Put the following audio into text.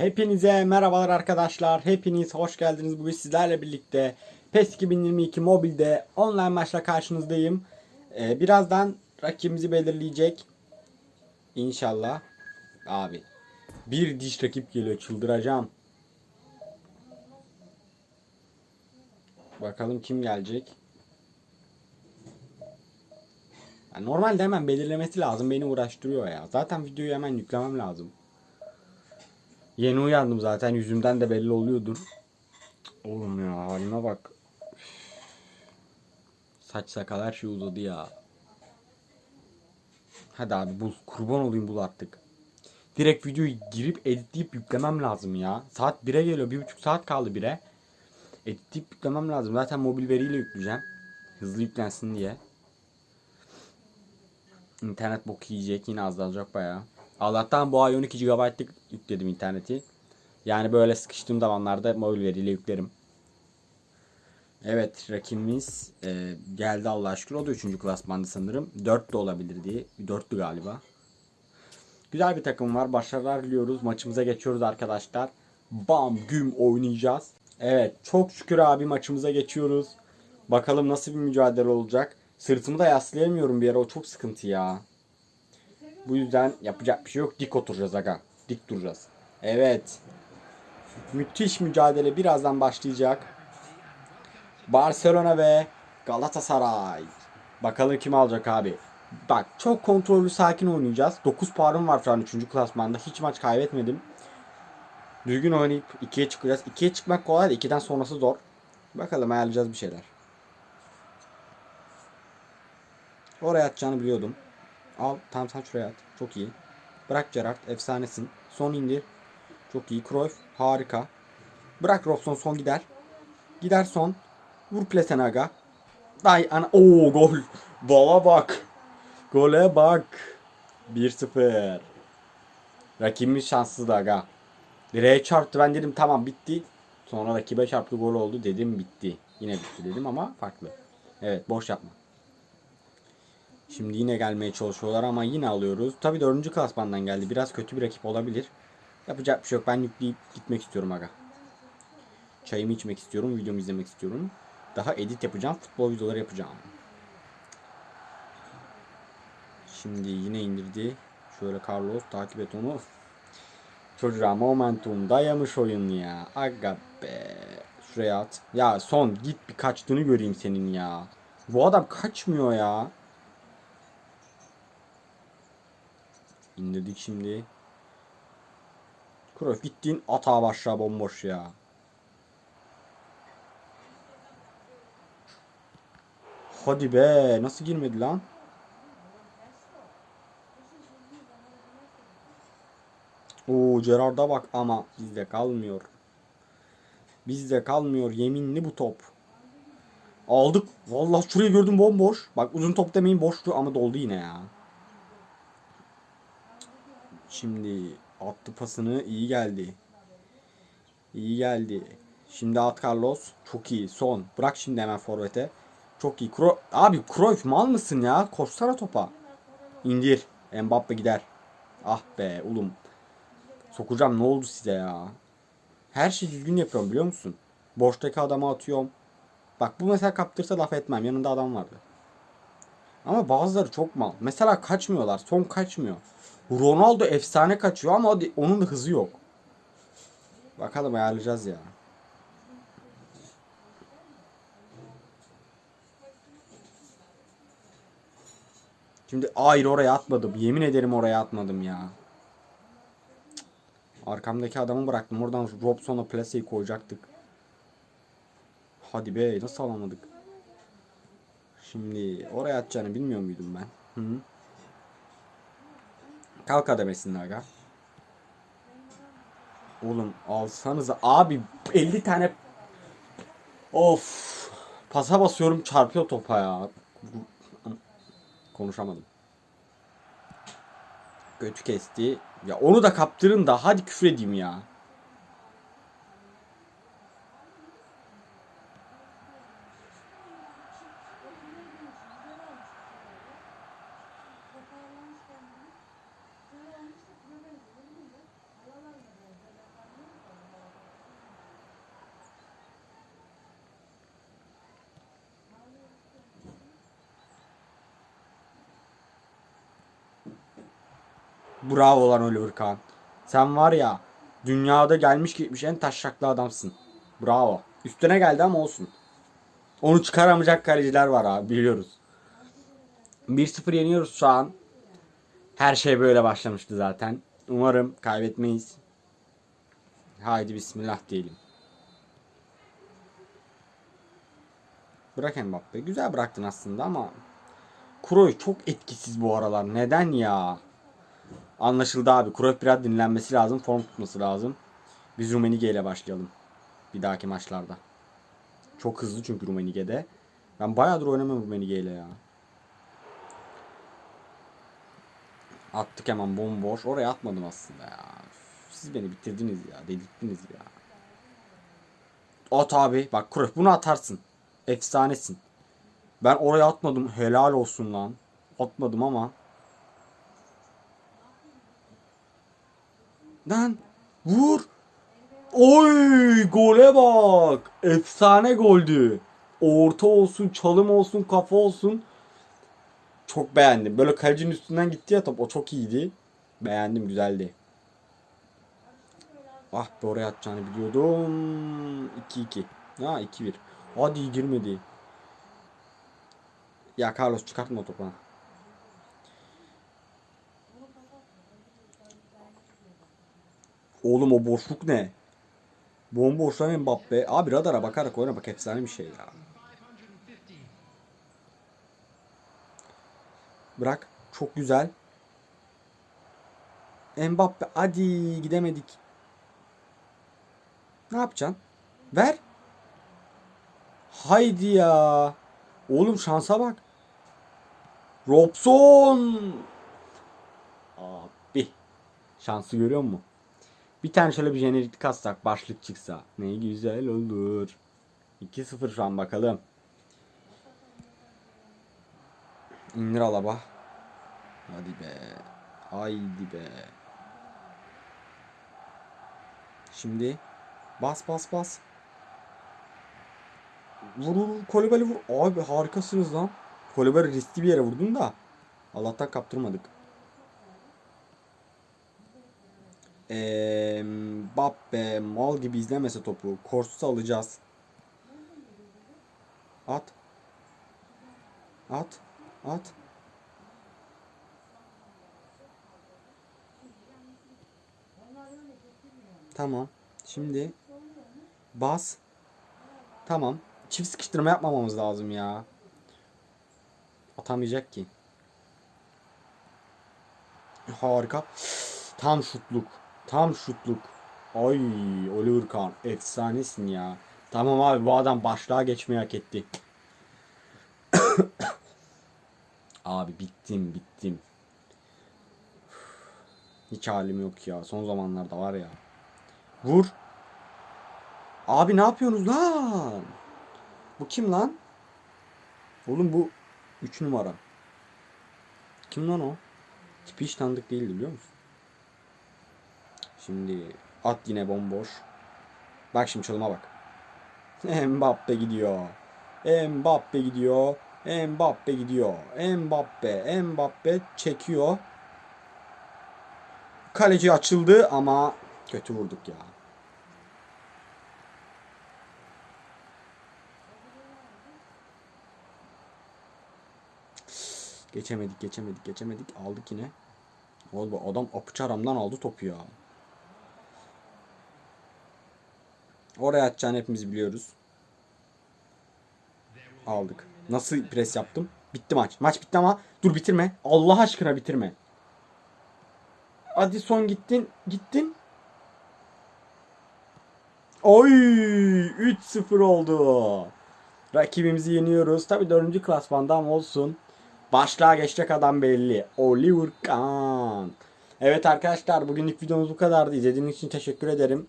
Hepinize merhabalar arkadaşlar. Hepiniz hoş geldiniz. Bugün sizlerle birlikte PES 2022 mobilde online maçla karşınızdayım. Ee, birazdan rakibimizi belirleyecek. İnşallah. Abi. Bir diş rakip geliyor. Çıldıracağım. Bakalım kim gelecek. Normalde hemen belirlemesi lazım. Beni uğraştırıyor ya. Zaten videoyu hemen yüklemem lazım. Yeni uyandım zaten yüzümden de belli oluyordur. Oğlum ya halime bak. Saç sakal her şey uzadı ya. Hadi abi bul. Kurban olayım bul artık. Direkt videoyu girip editleyip yüklemem lazım ya. Saat 1'e geliyor. Bir buçuk saat kaldı 1'e. Editleyip yüklemem lazım. Zaten mobil veriyle yükleyeceğim. Hızlı yüklensin diye. İnternet bok yiyecek. Yine azalacak bayağı. Allah'tan bu ay 12 GB'lık yükledim interneti. Yani böyle sıkıştığım zamanlarda mobil veriyle yüklerim. Evet rakibimiz e, geldi Allah'a şükür. O da 3. klasmanda sanırım. 4 de olabilir diye. 4'tü galiba. Güzel bir takım var. Başarılar diliyoruz. Maçımıza geçiyoruz arkadaşlar. Bam güm oynayacağız. Evet çok şükür abi maçımıza geçiyoruz. Bakalım nasıl bir mücadele olacak. Sırtımı da yaslayamıyorum bir ara. O çok sıkıntı ya. Bu yüzden yapacak bir şey yok. Dik oturacağız aga. Dik duracağız. Evet. Müthiş mücadele birazdan başlayacak. Barcelona ve Galatasaray. Bakalım kim alacak abi. Bak çok kontrollü sakin oynayacağız. 9 puanım var şu an 3. klasmanda. Hiç maç kaybetmedim. Düzgün oynayıp 2'ye çıkacağız. 2'ye çıkmak kolay da 2'den sonrası zor. Bakalım ayarlayacağız bir şeyler. Oraya atacağını biliyordum. Al tam sen şuraya at. Çok iyi. Bırak Gerrard efsanesin. Son indir. Çok iyi. Cruyff harika. Bırak Robson son gider. Gider son. Vur Plesenaga. Day ana. Oo gol. Bala bak. Gole bak. 1-0. Rakibimiz şanssız da aga. Direğe çarptı ben dedim tamam bitti. Sonra rakibe çarptı gol oldu dedim bitti. Yine bitti dedim ama farklı. Evet boş yapma. Şimdi yine gelmeye çalışıyorlar ama yine alıyoruz. Tabi 4. klasmandan geldi. Biraz kötü bir rakip olabilir. Yapacak bir şey yok. Ben yükleyip gitmek istiyorum aga. Çayımı içmek istiyorum. Videomu izlemek istiyorum. Daha edit yapacağım. Futbol videoları yapacağım. Şimdi yine indirdi. Şöyle Carlos takip et onu. Çocuğa momentum dayamış oyun ya. Aga be. Şuraya at. Ya son git bir kaçtığını göreyim senin ya. Bu adam kaçmıyor ya. İndirdik şimdi. Cruyff gittin atağa başla bomboş ya. Hadi be nasıl girmedi lan? Oo Gerard'a bak ama bizde kalmıyor. Bizde kalmıyor yeminli bu top. Aldık. Vallahi şurayı gördüm bomboş. Bak uzun top demeyin boştu ama doldu yine ya. Şimdi attı pasını iyi geldi. İyi geldi. Şimdi at Carlos. Çok iyi. Son. Bırak şimdi hemen forvete. Çok iyi. Kro Abi Cruyff mal mısın ya? Koşsana topa. İndir. Mbappe gider. Ah be oğlum. Sokacağım ne oldu size ya? Her şeyi düzgün yapıyorum biliyor musun? Boştaki adamı atıyorum. Bak bu mesela kaptırsa laf etmem. Yanında adam vardı. Ama bazıları çok mal. Mesela kaçmıyorlar. Son kaçmıyor. Ronaldo efsane kaçıyor ama onun da hızı yok. Bakalım ayarlayacağız ya. Şimdi hayır oraya atmadım. Yemin ederim oraya atmadım ya. Arkamdaki adamı bıraktım. Oradan Robson'a plaseyi koyacaktık. Hadi be nasıl alamadık? Şimdi oraya atacağını bilmiyor muydum ben? Hı -hı. Kalk kademesinde aga. Oğlum alsanıza abi 50 tane Of pasa basıyorum çarpıyor topa ya. Konuşamadım. Götü kesti. Ya onu da kaptırın da hadi küfür edeyim ya. Bravo lan Oliver Kahn. Sen var ya dünyada gelmiş gitmiş en taşraklı adamsın. Bravo. Üstüne geldi ama olsun. Onu çıkaramayacak kaleciler var abi biliyoruz. 1-0 yeniyoruz şu an. Her şey böyle başlamıştı zaten. Umarım kaybetmeyiz. Haydi bismillah diyelim. Bırak Mbappe. Güzel bıraktın aslında ama Kroos çok etkisiz bu aralar. Neden ya? Anlaşıldı abi. Kroos biraz dinlenmesi lazım. Form tutması lazım. Biz Rumenige ile başlayalım. Bir dahaki maçlarda. Çok hızlı çünkü Rumenige'de. Ben bayağıdır oynamıyorum Rumenige ile ya. Attık hemen bomboş. Oraya atmadım aslında ya. Siz beni bitirdiniz ya. Delirttiniz ya. At abi. Bak Kroos bunu atarsın. Efsanesin. Ben oraya atmadım. Helal olsun lan. Atmadım ama. Lan vur. Oy gole bak. Efsane goldü. Orta olsun, çalım olsun, kafa olsun. Çok beğendim. Böyle kalecinin üstünden gitti ya top. O çok iyiydi. Beğendim, güzeldi. Ah be oraya atacağını biliyordum. 2-2. Ha 2-1. Hadi girmedi. Ya Carlos çıkartma topu. Oğlum o boşluk ne? Bomboşlar Mbappe. Abi radara bakarak oyna bak efsane bir şey ya. Bırak. Çok güzel. Mbappe hadi gidemedik. Ne yapacaksın? Ver. Haydi ya. Oğlum şansa bak. Robson. Abi. Şansı görüyor musun? Bir tane şöyle bir jeneriklik atsak başlık çıksa. Ne güzel olur. 2-0 şu an bakalım. İndir alaba. Hadi be. Haydi be. Şimdi bas bas bas. Vur vur Kolibali vur. Abi harikasınız lan. Kolibali riskli bir yere vurdun da. Allah'tan kaptırmadık. Eee Mbappe mal gibi izlemese topu. Korsus'u alacağız. At. At. At. Tamam. Şimdi bas. Tamam. Çift sıkıştırma yapmamamız lazım ya. Atamayacak ki. Harika. Tam şutluk. Tam şutluk. Ay Oliver Kahn efsanesin ya. Tamam abi bu adam başlığa geçmeyi hak etti. abi bittim bittim. Hiç halim yok ya. Son zamanlarda var ya. Vur. Abi ne yapıyorsunuz lan? Bu kim lan? Oğlum bu 3 numara. Kim lan o? Tipi hiç tanıdık değildi biliyor musun? Şimdi at yine bomboş. Bak şimdi çalıma bak. Mbappe gidiyor. Mbappe gidiyor. Mbappe gidiyor. Mbappe. Mbappe çekiyor. Kaleci açıldı ama kötü vurduk ya. Geçemedik, geçemedik, geçemedik. Aldık yine. Oğlum adam apıçaramdan aldı topu ya. Oraya atacağını hepimiz biliyoruz. Aldık. Nasıl pres yaptım? Bitti maç. Maç bitti ama dur bitirme. Allah aşkına bitirme. Hadi son gittin. Gittin. Oy 3-0 oldu. Rakibimizi yeniyoruz. Tabi 4. klasmanda ama olsun. Başlığa geçecek adam belli. Oliver Kahn. Evet arkadaşlar bugünlük videomuz bu kadardı. İzlediğiniz için teşekkür ederim.